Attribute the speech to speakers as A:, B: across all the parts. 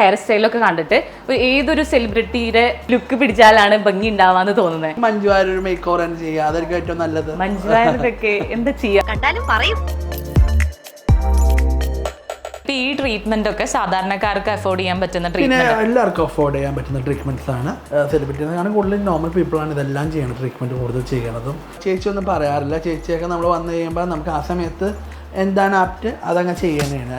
A: Hair സ്റ്റൈലൊക്കെ കണ്ടിട്ട് ഒരു ഏതൊരു സെലിബ്രിറ്റിയുടെ ലുക്ക് പിടിച്ചാലാണ് ഭംഗി ഉണ്ടാവാന്ന് തോന്നുന്നത്
B: മഞ്ജു വാര്യർ മേക്ക് ഓവർ ചെയ്യുക. അതായിരിക്കും ഏറ്റവും നല്ലത്.
A: മഞ്ജുവാനൊക്കെ എന്താ ചെയ്യാ?
C: കണ്ടാലും പറയും.
A: ഈ ട്രീറ്റ്മെന്റ് ഒക്കെ സാധാരണക്കാർക്ക് അഫോർഡ് ചെയ്യാൻ പറ്റുന്ന ട്രീറ്റ്മെന്റ്
B: എല്ലാവർക്കും അഫോർഡ് ചെയ്യാൻ പറ്റുന്ന ട്രീറ്റ്മെന്റ്സ് ആണ്. സെലിബ്രിറ്റി ആണ് കൂടുതലും നോർമൽ പീപ്പിൾ ആണ് ഇതെല്ലാം ചെയ്യണം ട്രീറ്റ്മെന്റ് കൂടുതൽ ചെയ്യണതും ചേച്ചി ഒന്നും പറയാറില്ല. ചേച്ചിയൊക്കെ നമ്മൾ വന്നു കഴിയുമ്പോൾ നമുക്ക് ആ സമയത്ത് എന്താണ് ആപ്റ്റ് അതങ്ങ് ചെയ്യണേണ്.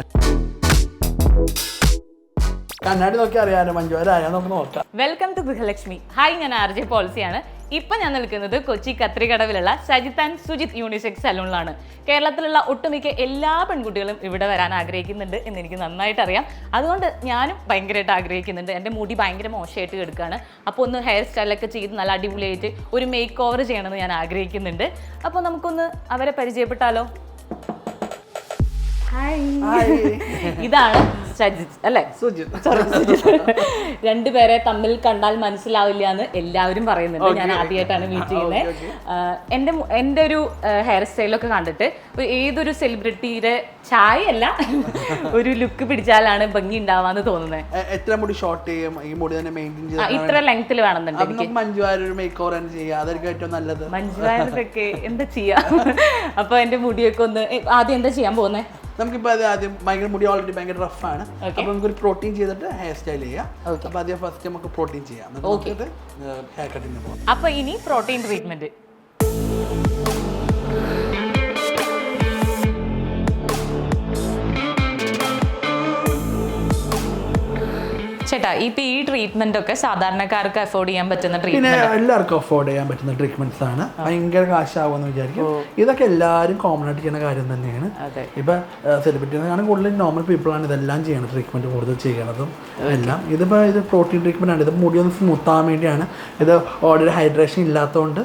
B: കണ്ണാടി നോക്കി അറിയാലോ മഞ്ജു. വാര്യർ നമുക്ക് നോക്കാം.
A: വെൽക്കം ടു ഗൃഹലക്ഷ്മി ഹായ് ഞാൻ ആർ ജെ പോളിസിയാണ്. ഇപ്പൊ ഞാൻ നിൽക്കുന്നത് കൊച്ചി കത്രികടവിലുള്ള സജിത് ആൻഡ് സുജിത് യൂണിസെക്സ് സലൂണിലാണ് കേരളത്തിലുള്ള ഒട്ടുമിക്ക എല്ലാ പെൺകുട്ടികളും ഇവിടെ വരാൻ ആഗ്രഹിക്കുന്നുണ്ട് എന്ന് എനിക്ക് നന്നായിട്ട് അറിയാം അതുകൊണ്ട് ഞാനും ഭയങ്കരമായിട്ട് ആഗ്രഹിക്കുന്നുണ്ട്. എന്റെ മുടി ഭയങ്കര മോശമായിട്ട് കിടക്കുകയാണ് അപ്പോൾ ഒന്ന് ഹെയർ സ്റ്റൈലൊക്കെ ചെയ്ത് നല്ല അടിപൊളിയായിട്ട് ഒരു മേക്ക് ഓവർ ചെയ്യണമെന്ന് ഞാൻ ആഗ്രഹിക്കുന്നുണ്ട്. അപ്പോൾ നമുക്കൊന്ന് അവരെ പരിചയപ്പെട്ടാലോ? ഹായ് ഇതാണ് സജിത് അല്ലേ?
B: സുജിത്.
A: സുജിത്ത്. രണ്ടുപേരെ തമ്മിൽ കണ്ടാൽ മനസ്സിലാവില്ല എന്ന് എല്ലാവരും പറയുന്നുണ്ട്. ഞാൻ ആദ്യമായിട്ടാണ് മീറ്റ് ചെയ്യുന്നത് എന്റെ എന്റെ എന്റെ ഒരു ഹെയർ സ്റ്റൈലൊക്കെ കണ്ടിട്ട് ഏതൊരു സെലിബ്രിറ്റിയുടെ ചായയല്ല ഒരു ലുക്ക് പിടിച്ചാലാണ് ഭംഗി ഉണ്ടാവാന്ന് തോന്നുന്നത്
B: എത്ര മുടി ഷോർട്ട് ചെയ്യും? ഈ മുടി തന്നെ മെയിന്റെയിൻ
A: ആ, ഇത്ര ലെങ്ത്തിൽ വേണമെന്നുണ്ട്
B: നമുക്ക് മഞ്ജു വാര്യർ മേക്ക് ഓവർ തന്നെ ചെയ്യുക. അതായിരിക്കും ഏറ്റവും നല്ലത്.
A: മഞ്ജുവാനൊക്കെ എന്താ ചെയ്യാ? അപ്പൊ എന്റെ മുടിയൊക്കെ ഒന്ന് ആദ്യം എന്താ ചെയ്യാൻ പോകുന്നത്
B: നമുക്കിപ്പോ അത് ആദ്യം ഭയങ്കര മുടി ഓൾറെഡി ഭയങ്കര റഫാണ് അപ്പോൾ നമുക്കൊരു പ്രോട്ടീൻ ചെയ്തിട്ട് ഹെയർ സ്റ്റൈൽ ചെയ്യാം. അപ്പോൾ ആദ്യം ഫസ്റ്റ് നമുക്ക് പ്രോട്ടീൻ ചെയ്യാം. ഹെയർ കട്ടിന് പോകാം
A: അപ്പോൾ ഇനി പ്രോട്ടീൻ ട്രീറ്റ്മെന്റ് ചേട്ടാ ഇപ്പൊ ഈ ട്രീറ്റ്മെന്റ് ഒക്കെ സാധാരണക്കാർക്ക് അഫോർഡ് ചെയ്യാൻ പറ്റുന്ന
B: പിന്നെ
A: ട്രീറ്റ്മെന്റ്
B: എല്ലാവർക്കും അഫോർഡ് ചെയ്യാൻ പറ്റുന്ന ട്രീറ്റ്മെന്റ്സ് ആണ്. ഭയങ്കര കാശാവുമെന്ന് വിചാരിക്കും. ഇതൊക്കെ എല്ലാവരും കോമൺ ആയിട്ട് ചെയ്യുന്ന കാര്യം തന്നെയാണ്.
A: അതെ.
B: ഇപ്പൊ സെലിബ്രിറ്റി ആണ് കൂടുതലും നോർമൽ പീപ്പിൾ ആണ് ഇതെല്ലാം ചെയ്യുന്നത് ട്രീറ്റ്മെന്റ് കൂടുതൽ ചെയ്യണതും എല്ലാം. ഇതിപ്പോ ഇത് പ്രോട്ടീൻ ട്രീറ്റ്മെന്റ് ആണ്. ഇത് മുടി ഒന്ന് സ്മൂത്ത് ആവാൻ വേണ്ടിയാണ്. ഇത് ഓൾറെഡി ഹൈഡ്രേഷൻ ഇല്ലാത്തതുകൊണ്ട്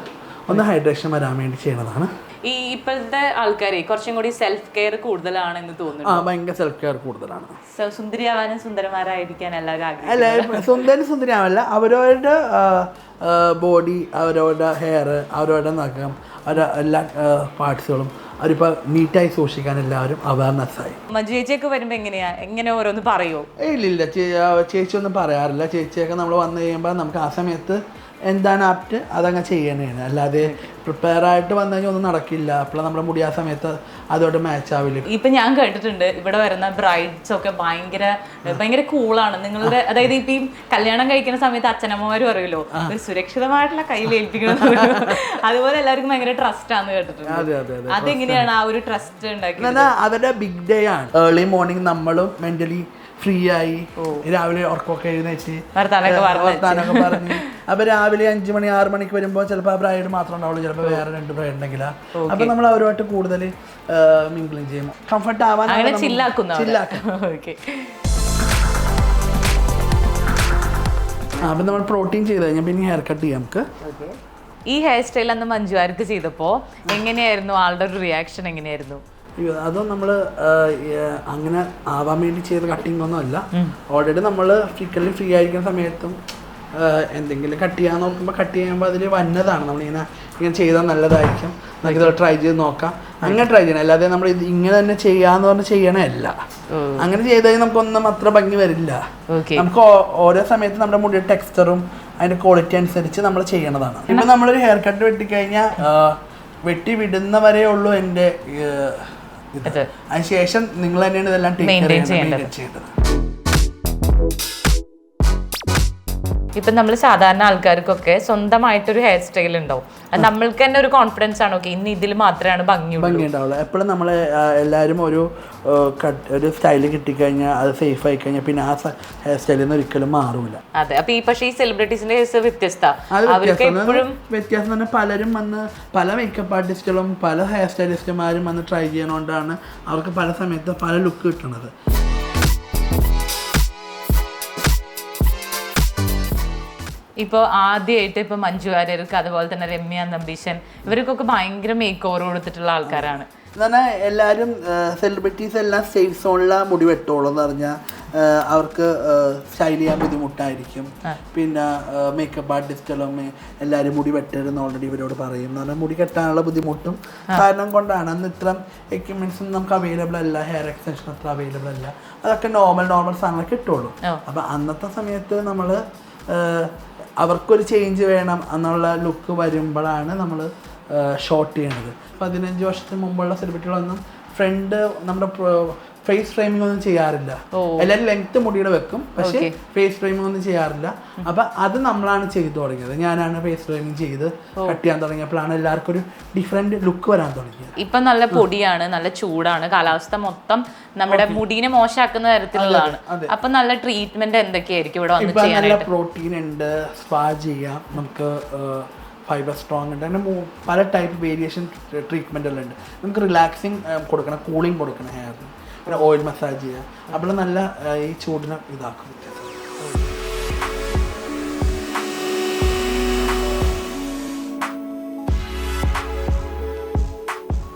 B: ഒന്ന് ഹൈഡ്രേഷൻ വരാൻ വേണ്ടി ചെയ്യണതാണ്
A: ഈ ഇപ്പോഴത്തെ ആൾക്കാരെ കുറച്ചും കൂടി സെൽഫ് കെയർ കൂടുതലാണെന്ന് തോന്നുന്നു.
B: ആ ഭയങ്കര സെൽഫ് കെയർ കൂടുതലാണ്.
A: സുന്ദരിയാവാനും സുന്ദരമാരായിരിക്കാൻ എല്ലാവരും സുന്ദരം
B: അല്ല സുന്ദരി സുന്ദരിയാവല്ല അവരവരുടെ ബോഡി അവരവരുടെ ഹെയർ അവരവരുടെ നഖം അവരുടെ എല്ലാ പാർട്സുകളും അവരിപ്പോൾ നീറ്റായി സൂക്ഷിക്കാൻ എല്ലാവരും അവയർനെസ് ആയി.
A: ചേച്ചിയൊക്കെ വരുമ്പോൾ എങ്ങനെയാ? എങ്ങനെ ഓരോന്ന് പറയുമോ
B: ഇല്ലില്ല ഇല്ല ഇല്ല ചേച്ചി ഒന്നും പറയാറില്ല. ചേച്ചിയൊക്കെ നമ്മൾ വന്നു കഴിയുമ്പോൾ നമുക്ക് ആ സമയത്ത് എന്താണ് ആപ്റ്റ്? അതങ്ങ് ചെയ്യണേണ് അല്ലാതെ പ്രിപ്പയർ ആയിട്ട് വന്നു കഴിഞ്ഞാൽ ഒന്നും നടക്കില്ല. അപ്പോൾ നമ്മുടെ മുടി ആ സമയത്ത് അതോട്ട് മാച്ച് ആവില്ല
A: ഇപ്പൊ ഞാൻ കേട്ടിട്ടുണ്ട് ഇവിടെ വരുന്ന ബ്രൈഡ്സ് ഒക്കെ ഭയങ്കര ഭയങ്കര കൂളാണ് നിങ്ങളുടെ അതായത് ഇപ്പൊ ഈ കല്യാണം കഴിക്കുന്ന സമയത്ത് അച്ഛനമ്മമാർ പറയുമല്ലോ ഒരു സുരക്ഷിതമായിട്ടുള്ള കയ്യിൽ ഏൽപ്പിക്കണം അതുപോലെ എല്ലാവർക്കും ഭയങ്കര ട്രസ്റ്റ് ആണ് കേട്ടിട്ടുണ്ട്.
B: അതെ അതെ അതെ.
A: അതെങ്ങനെയാണ് ആ ഒരു ട്രസ്റ്റ്
B: ഉണ്ടാക്കി അവരുടെ ബിഗ് ഡേ ആണ്. ഏർലി മോർണിംഗ് നമ്മളും മെന്റലി ഫ്രീ ആയി രാവിലെ ഉറക്കമൊക്കെ എഴുന്നേറ്റ്.
A: വർത്താനൊക്കെ പറഞ്ഞ്.
B: അപ്പൊ രാവിലെ അഞ്ചു മണി ആറു മണിക്ക് വരുമ്പോൾ ചിലപ്പോൾ ആ ബ്രൈഡ് മാത്രം ഉണ്ടാവുള്ളൂ. ചിലപ്പോൾ വേറെ രണ്ട് ബ്രൈഡ് ഉണ്ടെങ്കിലാ അപ്പൊ നമ്മൾ അവരുമായിട്ട് കൂടുതൽ മിങ്കിളിങ് ചെയ്യും. കംഫർട്ട് ആവാൻ അപ്പൊ നമ്മൾ പ്രോട്ടീൻ ചെയ്ത് കഴിഞ്ഞാൽ പിന്നെ ഹെയർ കട്ട് ചെയ്യാം നമുക്ക്.
A: ഈ ഹെയർ സ്റ്റൈൽ അന്ന് മഞ്ജുവാർക്ക് ചെയ്തപ്പോ എങ്ങനെയായിരുന്നു ആളുടെ ഒരു റിയാക്ഷൻ എങ്ങനെയായിരുന്നു?
B: അതും നമ്മൾ അങ്ങനെ ആവാൻ വേണ്ടി ചെയ്ത കട്ടിംഗ് ഒന്നും അല്ല. ഓൾറെഡി നമ്മൾ ഫിക്കലി ഫ്രീ ആയിരിക്കുന്ന സമയത്തും എന്തെങ്കിലും കട്ട് ചെയ്യാൻ നോക്കുമ്പോൾ കട്ട് ചെയ്യുമ്പോൾ അതിൽ വന്നതാണ്. നമ്മളിങ്ങനെ ഇങ്ങനെ ചെയ്താൽ നല്ലതായിരിക്കും. നമുക്കിത് ട്രൈ ചെയ്ത് നോക്കാം. അങ്ങനെ ട്രൈ ചെയ്യണം. അല്ലാതെ നമ്മൾ ഇത് ഇങ്ങനെ തന്നെ ചെയ്യാന്ന് പറഞ്ഞ് ചെയ്യണമല്ല അങ്ങനെ ചെയ്താൽ കഴിഞ്ഞാൽ നമുക്കൊന്നും അത്ര ഭംഗി വരില്ല. നമുക്ക് ഓരോ സമയത്ത് നമ്മുടെ മുടിയുടെ ടെക്സ്ചറും അതിന്റെ ക്വാളിറ്റി അനുസരിച്ച് നമ്മൾ ചെയ്യണതാണ്. പിന്നെ നമ്മളൊരു ഹെയർ കട്ട് വെട്ടിക്കഴിഞ്ഞാൽ വെട്ടി വിടുന്ന വരെ ഉള്ളൂ
A: എന്റെ.
B: അതിനുശേഷം നിങ്ങൾ തന്നെയാണ് ഇതെല്ലാം
A: ചെയ്യേണ്ടത്. ഇപ്പൊ നമ്മൾ സാധാരണ ആൾക്കാർക്കൊക്കെ സ്വന്തമായിട്ടൊരു ഹെയർ സ്റ്റൈൽ ഉണ്ടാവും. അത് നമ്മൾക്ക് തന്നെ ഒരു കോൺഫിഡൻസ് ആണ്. ഓക്കെ ഇന്ന് ഇതിൽ മാത്രമാണ് ഭംഗി
B: ഭംഗി ഉണ്ടാവുള്ളൂ എപ്പോഴും നമ്മൾ എല്ലാവരും ഒരു കട്ട് ഒരു സ്റ്റൈൽ കിട്ടിക്കഴിഞ്ഞാൽ അത് സേഫ് ആയി കഴിഞ്ഞാൽ പിന്നെ ആ ഹെയർ സ്റ്റൈലിൽ നിന്ന് ഒരിക്കലും മാറൂല.
A: അതെ. അപ്പൊ ഈ പക്ഷേ ഈ സെലിബ്രിറ്റീസിന്റെ കേസ് വ്യത്യസ്ത.
B: വ്യത്യാസം തന്നെ പലരും വന്ന് പല മേക്കപ്പ് ആർട്ടിസ്റ്റുകളും പല ഹെയർ സ്റ്റൈലിസ്റ്റുമാരും വന്ന് ട്രൈ ചെയ്യണോണ്ടാണ് അവർക്ക് പല സമയത്ത് പല ലുക്ക് കിട്ടുന്നത്
A: ഇപ്പോൾ ആദ്യമായിട്ട് ഇപ്പോൾ മഞ്ജു വാര്യർക്ക് അതുപോലെ തന്നെ രമ്യ നമ്പീശൻ ഇവർക്കൊക്കെ ഭയങ്കര മേക്ക് ഓവർ കൊടുത്തിട്ടുള്ള ആൾക്കാരാണ്.
B: പറഞ്ഞാൽ എല്ലാവരും സെലിബ്രിറ്റീസ് എല്ലാം സേഫ് സോണിലാണ് മുടി വെട്ടോളൂ എന്ന് പറഞ്ഞാൽ അവർക്ക് സ്റ്റൈൽ ചെയ്യാൻ ബുദ്ധിമുട്ടായിരിക്കും. പിന്നെ മേക്കപ്പ് ആർട്ടിസ്റ്റുകളും എല്ലാവരും മുടി വെട്ടരുന്ന് ഓൾറെഡി ഇവരോട് പറയും. എന്ന് പറഞ്ഞാൽ മുടി കെട്ടാനുള്ള ബുദ്ധിമുട്ടും കാരണം കൊണ്ടാണ്. അന്ന് ഇത്തരം ഒന്നും നമുക്ക് അവൈലബിൾ അല്ല ഹെയർ എക്സ്റ്റൻഷൻ അത്ര അവൈലബിൾ അല്ല. അതൊക്കെ നോർമൽ നോർമൽ സാധനങ്ങൾ കിട്ടുള്ളൂ. അപ്പം അന്നത്തെ സമയത്ത് നമ്മൾ അവർക്കൊരു ചേഞ്ച് വേണം എന്നുള്ള ലുക്ക് വരുമ്പോഴാണ് നമ്മൾ ഷോർട്ട് ചെയ്യണത്. പതിനഞ്ച് വർഷത്തിന് മുമ്പുള്ള സെലിബ്രിറ്റികളൊന്നും ഫ്രണ്ട് നമ്മുടെ ഫേസ് ഫ്രെയിമിംഗ് ഒന്നും ചെയ്യാറില്ല. എല്ലാവരും ലെങ്ത് മുടിയുടെ വെക്കും പക്ഷേ ഫേസ് ഫ്രെയിമിംഗ് ഒന്നും ചെയ്യാറില്ല. അപ്പൊ അത് നമ്മളാണ് ചെയ്തു തുടങ്ങിയത്. ഞാനാണ് ഫേസ് ഫ്രെയിമിംഗ് ചെയ്ത് കട്ട് ചെയ്യാൻ തുടങ്ങിയപ്പോഴാണ് എല്ലാവർക്കും ഒരു ഡിഫറെന്റ് ലുക്ക് വരാൻ തുടങ്ങിയത്.
A: ഇപ്പൊ നല്ല പൊടിയാണ് നല്ല ചൂടാണ്. കാലാവസ്ഥ മൊത്തം നമ്മുടെ മുടീനെ മോശമാക്കുന്ന തരത്തിലുള്ളതാണ്. അപ്പൊ നല്ല ട്രീറ്റ്മെന്റ് എന്തൊക്കെയായിരിക്കും ഇവിടെ വന്ന്
B: ഇപ്പൊ നല്ല
A: ചെയ്യാനായിട്ട്?
B: പ്രോട്ടീൻ ഉണ്ട് സ്പാ ചെയ്യാം നമുക്ക് ഫൈബർ സ്ട്രോങ് ഉണ്ട്. അങ്ങനെ പല ടൈപ്പ് വേരിയേഷൻ ട്രീറ്റ്മെന്റുകളുണ്ട് നമുക്ക് റിലാക്സിങ് കൊടുക്കണം കൂളിംഗ് കൊടുക്കണം ഹെയറിന് പിന്നെ ഓയിൽ മസാജ് ചെയ്യുക. അപ്പോൾ നല്ല ഈ ചൂടിനെ ഇതാക്കും.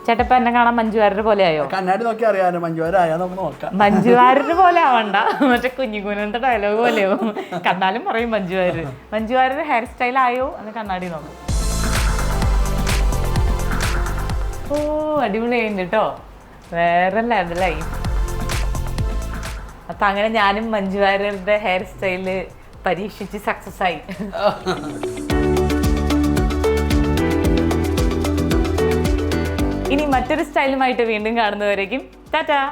A: ചേട്ടപ്പ എന്നെ കാണാൻ മഞ്ജുവാരുടെ പോലെ ആയോ
B: കണ്ണാടി നോക്കി അറിയാനോ മഞ്ജുവാരായാ നമുക്ക് നോക്കാം.
A: മഞ്ജുവാരുടെ പോലെ ആവണ്ട. മറ്റേ കുഞ്ഞിക്കുനത്തെ ഡയലോഗ് പോലെയോ? കണ്ടാലും പറയും മഞ്ജുവാര് മഞ്ജുവാരുടെ ഹെയർ സ്റ്റൈൽ ആയോ? എന്ന് കണ്ണാടി നോക്കും. ഓ അടിപൊളിയായിട്ടുണ്ട് കേട്ടോ വേറെ ലെവലായി അപ്പൊ അങ്ങനെ ഞാനും മഞ്ജുവാരുടെ ഹെയർ സ്റ്റൈൽ പരീക്ഷിച്ച് സക്സസ് ആയി. ഇനി മറ്റൊരു സ്റ്റൈലുമായിട്ട് വീണ്ടും കാണുന്നവരേക്കും. ടാറ്റാ.